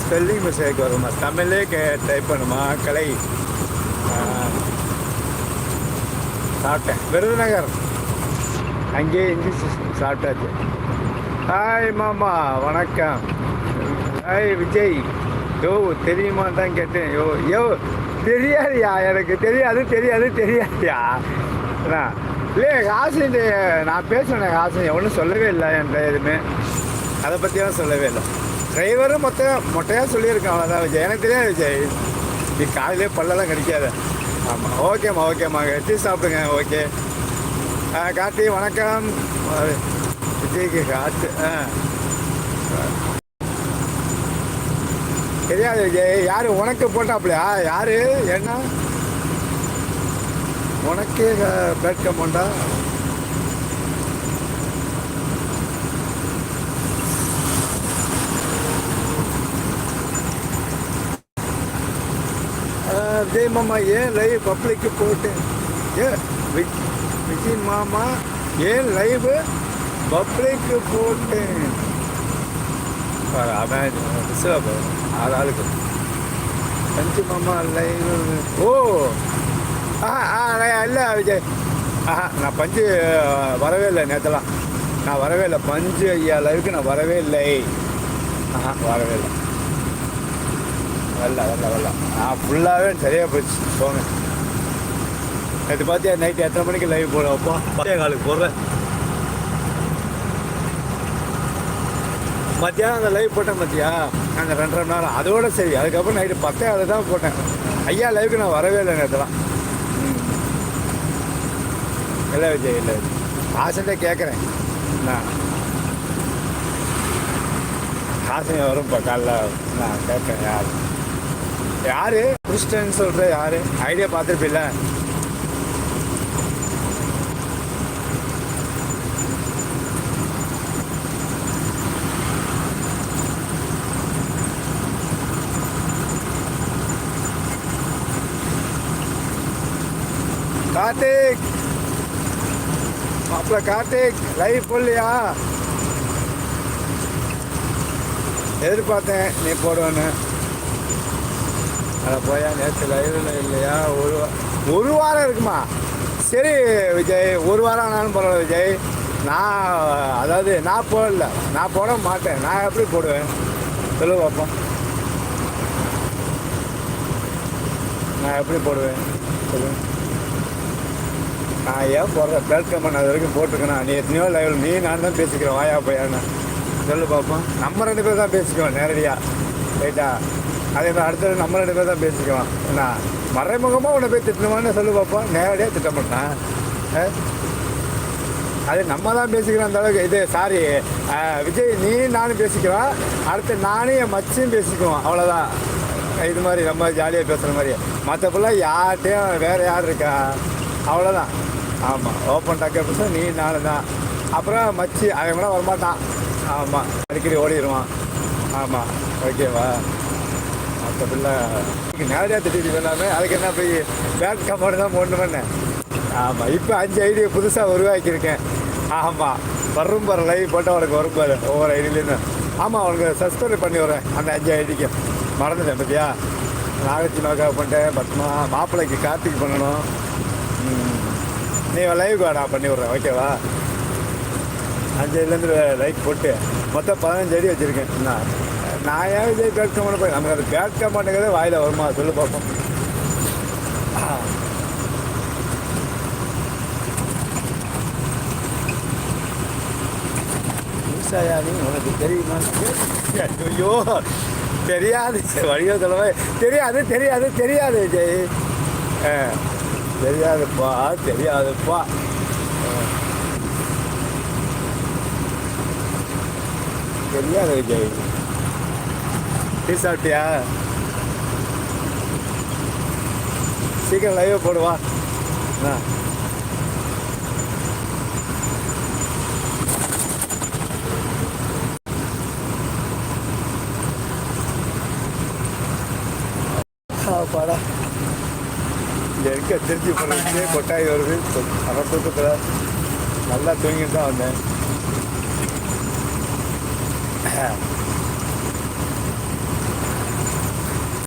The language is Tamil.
ஸ்பெல்லிங் மிஸ்டேக் வருமா தமிழே கே டைப் பண்ணுமா கலை. சாப்பிட்டேன். விருதுநகர். அங்கேயே இங்கிலீஷ் சாப்பிட்டாச்சு. ஹாய் மாமா வணக்கம். ஹாய் விஜய். யோ தெரியுமா தான் கேட்டேன். யோ யோ தெரியாதுயா எனக்கு. தெரியாது தெரியாது தெரியாதுயா. இல்லையே காசு நான் பேசுனேன் காசு ஒன்றும் சொல்லவே இல்லை என்கிட்ட எதுவுமே. அதை பற்றியெல்லாம் சொல்லவே இல்லை. டிரைவரும் மொத்தம் மொட்டையாக சொல்லியிருக்கேன். அவ்வளோதான் விஜய். எனக்கு தெரியாது விஜய். நீ காலையிலே பல்லெல்லாம் கிடைக்காது. ஆமாம் ஓகேம்மா ஓகேம்மா டீ சாப்பிடுங்க ஓகே ஆ கார்த்தி வணக்கம். விஜய்க்கு காத்து ஆ. தெரியாது விஜய். யார்? உனக்கு போட்டாப்லையா யார்? என்ன? உனக்கே பேட் கமௌண்டா? விஜய் மாமா ஏன் லைவ் பப்ளிக்கு போட்டேன்? ஏன் வி- விஜய் மாமா ஏன் லைவ் பப்ளிக்கு போட்டேன்? அவன் ஆறு ஆளுக்கு. பஞ்சு மாமா லைவ் ஓ! ஆ ஆ இல்லை விஜய். ஆஹா நான் பஞ்சு வரவே இல்லை நேற்றுலாம் நான் வரவே இல்லை. பஞ்சு ஐயா லைவுக்கு நான் வரவே இல்லை. ஆஹா வரவே இல்லை. வரல வரல வரல. நான் ஃபுல்லாகவே சரியாக போச்சு போங்க நேற்று பார்த்தியா நைட்டு எத்தனை மணிக்கு லைவ் போட அப்போ? மத்திய காலுக்கு போடுறேன் மத்தியானம் அந்த லைவ் போட்டேன் பார்த்தியா அந்த ரெண்டரை மணி நேரம். அதோட சரி அதுக்கப்புறம் நைட்டு பத்தே அதை தான் போட்டேன். ஐயா லைவுக்கு நான் வரவே இல்லை நேற்றுலாம் இல்லை விஜய் இல்லை ஆசைட்டே கேட்குறேன் நான் ஆசை வரும்ப்பா காலைல. நான் கேட்குறேன் யார்? யாரு? கிறிஸ்டன் சொல்ற யாரு? ஐடியா பார்த்துருப்பில்ல? கார்த்திக்! மாப்பிள்ள கார்த்திக் லைவ் போடலையா? எதிர்பார்த்தேன் நீ போடுவேன்னு. அதை போயா நேற்று லைவில் இல்லையா? ஒரு ஒரு வாரம் இருக்குமா? சரி விஜய் ஒரு வாரம் ஆனாலும் பரவாயில்ல விஜய். நான் அதாவது நான் போடல. நான் போட மாட்டேன். நான் எப்படி போடுவேன்? சொல்லு பார்ப்போம் நான் எப்படி போடுவேன்? சொல்லு. நான் ஏன் போடுற? பேட் கமெண்ட் அது வரைக்கும் போட்டிருக்கேன் நீ எத்தனையோ லைவில் நீ நான் தான் பேசிக்கிறேன். வாயா போயான்னு சொல்லு பார்ப்போம் நம்ம ரெண்டு பேர் தான் பேசிக்குவோம் நேரடியாக ரைட்டா அதே மாதிரி அடுத்தது நம்ம ரெண்டு பேர் தான் பேசிக்குவோம். என்ன? மறைமுகமாக உன்னை போய் திட்டணுமான்னு சொல்லி பார்ப்போம் நேரடியாக திட்ட மாட்டான் ஆ? அது நம்ம தான் பேசிக்கிறோம் அந்த அளவுக்கு. இது சாரி விஜய் நீ நானும் பேசிக்கிறோம். அடுத்து நானும் என் மச்சியும் பேசிக்குவோம். அவ்வளோதான் இது மாதிரி நம்ம ஜாலியாக பேசுகிற மாதிரி. மற்றப்பெல்லாம் யார்கிட்டையும் வேறு யார் இருக்கா? அவ்வளோதான் ஆமாம் ஓப்பன் டாக்க பேச நீ நானும் தான். அப்புறம் மச்சி அவன் கூட வரமாட்டான். ஆமாம் அடிக்கடி ஓடிடுவான் ஆமாம் ஓகேவா மற்ற நேரடியாக திட்டிட்டு வேணாமே அதுக்கு என்ன போய் பேட் கம்பௌண்ட் தான் போடணும் ஆமாம் இப்போ அஞ்சு ஐடியை புதுசாக உருவாக்கியிருக்கேன். ஆமாம் வரும் பாரு லைவ் போட்டால் அவனுக்கு வரும் பாரு ஒவ்வொரு ஐடியிலேருந்து ஆமாம் அவனுக்கு சஸ்பெண்ட் பண்ணி வரேன் அந்த அஞ்சு ஐடிக்கு. மறந்துட்டேன் பார்த்தியா நாகச்சி நோக்கா பண்ணிட்டேன் பத்மா மாப்பிள்ளைக்கு கார்த்திக் பண்ணணும். நீ லைவ் நான் பண்ணி விட்றேன் ஓகேவா அஞ்சு ஐடிலேருந்து லைக் போட்டு மொத்தம் பதினஞ்சு அடி வச்சுருக்கேன். நான் நான் ஏன் விஜய் பேட் கமெண்ட் போய் நமக்கு அது பேட் கமெண்ட்டுங்கிறதே வாயில் வருமா? சொல்லு பார்ப்போம் ஈசாயானி உனக்கு தெரியுமா? ஐயோ தெரியாது. வழியோ சொல்லவே தெரியாது தெரியாது தெரியாது விஜய். தெரியாதுப்பா தெரியாதுப்பா. தெரியாது விஜய். டீ சாப்பிட்டியா சீக்கிரம் லைவ் போடுவா என்ன பாடா இங்கே திருச்சி போனே கொட்டாய் வருது. அரை தூக்கத்தில் நல்லா தூங்கிட்டு தான் வந்தேன்.